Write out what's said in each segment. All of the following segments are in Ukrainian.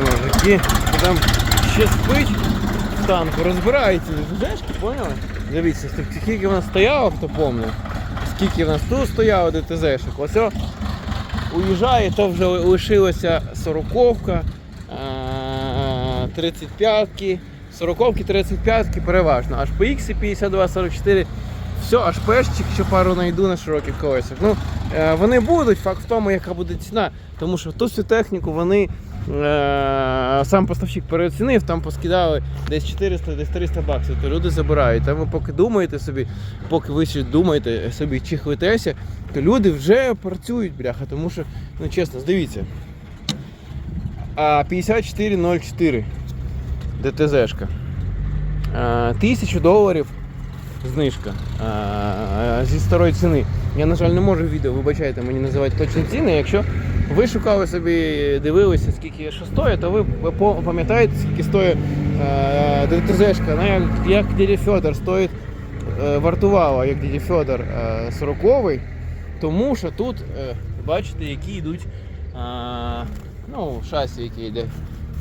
мужики, там ще спить в танку, розбирається ДТЗшки, поняли? Дивіться, скільки в нас стояло, хто пам'ятає, скільки в нас тут стояло ДТЗшок. Ось уїжджає, то вже лишилася сороковка, 35-ки, сороковки, 35-ки переважно. Аж по X 52, 44, все, аж пешчик, ще пару знайду на широких колесах. Ну, е, вони будуть, факт в тому, яка буде ціна. Тому що ту всю техніку вони е, сам поставщик переоцінив, там поскидали десь 400, десь 300 баксів, то люди забирають. Там ви поки думаєте собі, поки ви думаєте собі чихлитеся, то люди вже працюють, бляха, тому що, ну чесно, дивіться. А 5404 ДТЗшка. Е, Тисячу доларів знижка е, зі старої ціни. Я, на жаль, не можу відео, вибачайте, мені називати точні ціни. Якщо ви шукали собі, дивилися, скільки що стоїть, то ви пам'ятаєте, скільки стоїть е, ДТЗшка. Як, як дядя Федор стоїть, е, вартувала, як дядя Федор е, 40 тому що тут, е, бачите, які йдуть е, ну, шасі, які йде.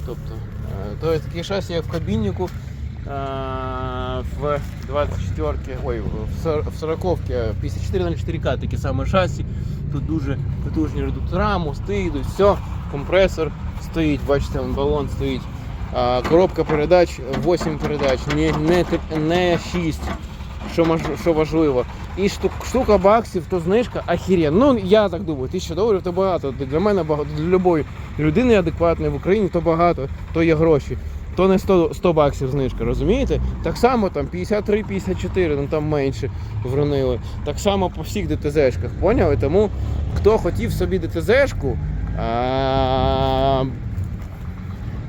Тобто, е, то є такі шасі, як в кабіннику, е, в 24 ой, в сор- в 40 5404К такі саме шасі. Тут дуже потужні редуктора, мости йдуть, все, компресор стоїть, бачите, балон стоїть. Коробка передач 8 передач, не, не, не 6, що, що важливо. І штук, штука баксів, то знижка ахірен. Ну, я так думаю, 1000 доларів то багато. Для мене багато, для будь-якої людини адекватної в Україні то багато, то є гроші. То не 100, 100 баксів знижка, розумієте? Так само там 53-54, ну там менше вронили. Так само по всіх ДТЗшках, поняли? Тому хто хотів собі ДТЗшку, а,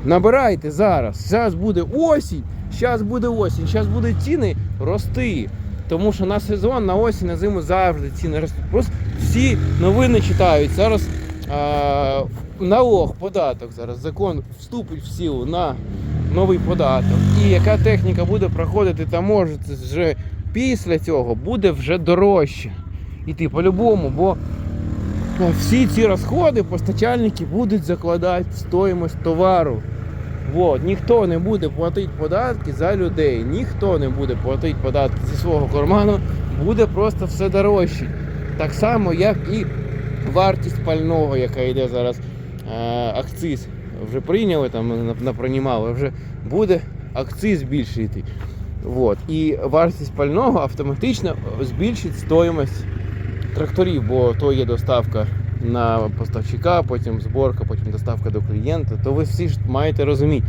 набирайте зараз. Зараз буде осінь, зараз буде осінь, зараз будуть ціни рости. Тому що на сезон, на осінь, на зиму завжди ціни ростуть. Просто всі новини читають. Зараз а, налог, податок зараз, закон вступить в силу на новий податок. І яка техніка буде проходити таможити вже після цього, буде вже дорожче. Іти по-любому, бо Ну, всі ці розходи постачальники будуть закладати в стоїмость товару. Вот. Ніхто не буде платити податки за людей, ніхто не буде платити податки зі свого карману, буде просто все дорожче. Так само, як і вартість пального, яка йде зараз е, акциз. Вже прийняли, там нап- наприймали, вже буде акциз більше йти. Вот. І вартість пального автоматично збільшить стоїмость тракторів, бо то є доставка на поставщика, потім зборка, потім доставка до клієнта, то ви всі ж маєте розуміти,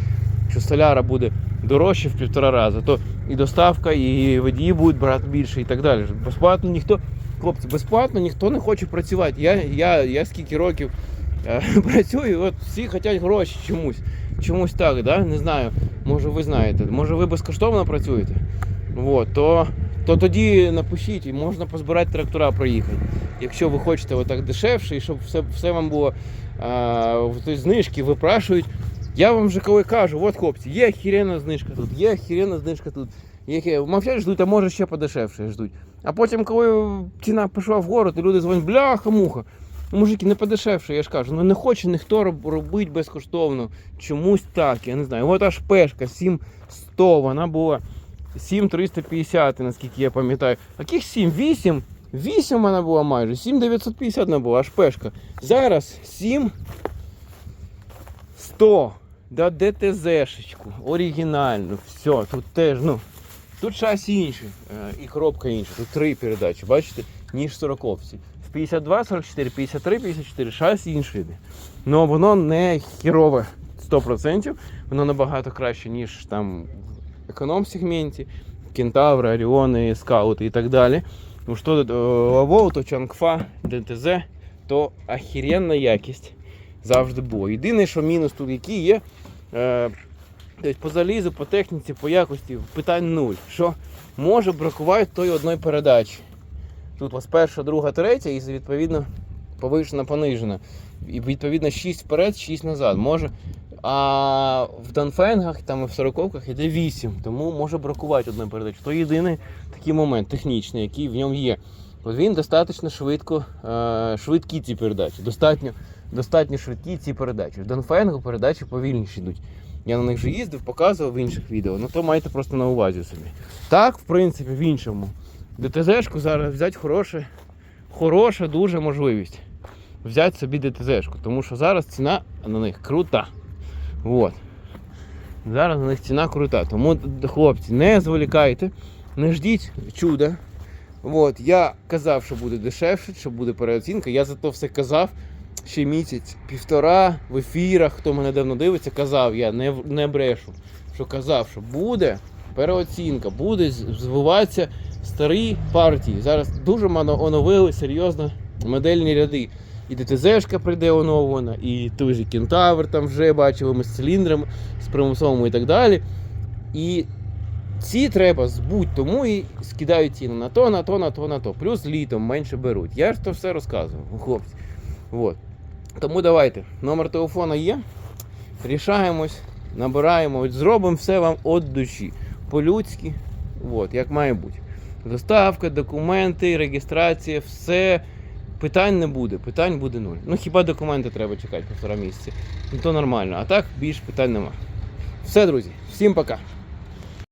що соляра буде дорожче в півтора рази, то і доставка, і водії будуть брати більше і так далі. Безплатно ніхто, хлопці, безплатно ніхто не хоче працювати. Я, я, я скільки років працюю, от всі хочуть гроші чомусь. Чомусь так, да? не знаю. Може ви знаєте, може ви безкоштовно працюєте? Вот, то, то тоді напишіть і можна позбирати трактора проїхати. Якщо ви хочете отак дешевше і щоб все, все вам було а, в той знижки, випрашують. Я вам вже коли кажу, от хлопці, є хірена знижка тут, є хірена знижка тут. Мовчать ждуть, а може ще подешевше ждуть. А потім, коли ціна пішла вгору, то люди дзвонять, бляха-муха. Мужики, не подешевше, я ж кажу, ну не хоче ніхто робити безкоштовно. Чомусь так, я не знаю. От аж пешка 7100, вона була 7350, наскільки я пам'ятаю. Яких 7? 8? 8 вона була майже, 7950 вона була, аж пешка. Зараз 7 100. Да ДТЗшечку, оригінальну, все, тут теж, ну, тут шасі інші, е, і коробка інша, тут три передачі, бачите, ніж в 40 В 52, 44, 53, 54 шасі інше йде. Ну воно не хірове 100%, воно набагато краще, ніж там в економ-сегменті, Кентаври, Оріони, Скаути і так далі. Ну що е, то Чангфа, ДТЗ, то охеренна якість завжди було. Єдине, що мінус тут який є, е, тобто по залізу, по техніці, по якості питань нуль. Що може бракувати тої одної передачі. Тут у вас перша, друга, третя, і відповідно повишена, понижена. І відповідно 6 вперед, 6 назад. Може. А в Данфенгах там і в 40-ках йде 8, тому може бракувати одної передачі. То єдиний такий момент технічний, який в ньому є. От він достатньо швидко, е, швидкі ці передачі. Достатньо достатньо швидкі ці передачі. В Донфенгу передачі повільніші йдуть. Я на них вже їздив, показував в інших відео, ну то майте просто на увазі собі. Так, в принципі, в іншому. ДТЗ-шку зараз взяти хороше, хороша дуже можливість. Взяти собі ДТЗ-шку, тому що зараз ціна на них крута. Вот. Зараз на них ціна крута. Тому, хлопці, не зволікайте, не ждіть чуда. От, я казав, що буде дешевше, що буде переоцінка. Я за то все казав ще місяць, півтора в ефірах, хто мене давно дивиться, казав, я не, не брешу, що казав, що буде переоцінка, буде звиватися старі партії. Зараз дуже мано- оновили серйозно модельні ряди. І ДТЗшка прийде оновлена, і той же Кентавр там вже бачили ми з циліндрами, з примусовими і так далі. І ці треба збуть, тому і скидають ціну на то, на то, на то, на то. Плюс літом менше беруть. Я ж то все розказував, хлопці. От. Тому давайте. Номер телефона є. Рішаємось, набираємо, зробимо все вам від душі. По-людськи, як має бути. Доставка, документи, реєстрація, все. Питань не буде, питань буде нуль. Ну хіба документи треба чекати півтора місяці. Ну то нормально. А так більш питань нема. Все, друзі, всім пока.